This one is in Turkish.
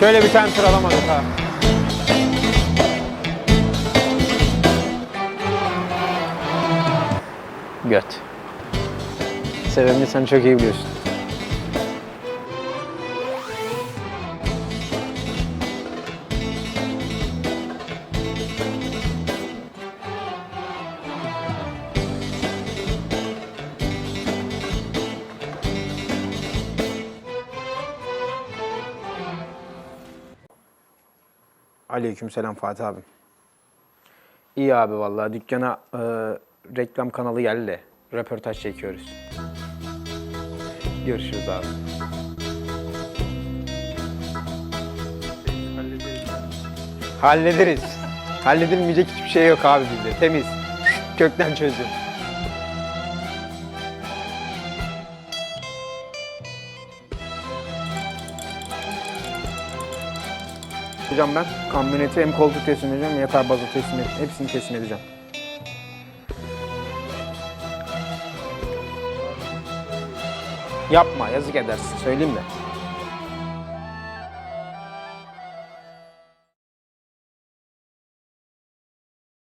Şöyle bir tane tur alamadık ha. Göt. Sebebini sen çok iyi biliyorsun. Aleykümselam Fatih abi. İyi abi vallahi dükkana e, reklam kanalı geldi. Röportaj çekiyoruz. Görüşürüz abi. Hallederiz. Halledilmeyecek hiçbir şey yok abi bizde. Temiz. Kökten çözüm. Hocam ben kamyoneti hem koltuk teslim edeceğim yatar bazı teslim edeceğim. Hepsini teslim edeceğim. Yapma yazık edersin söyleyeyim de.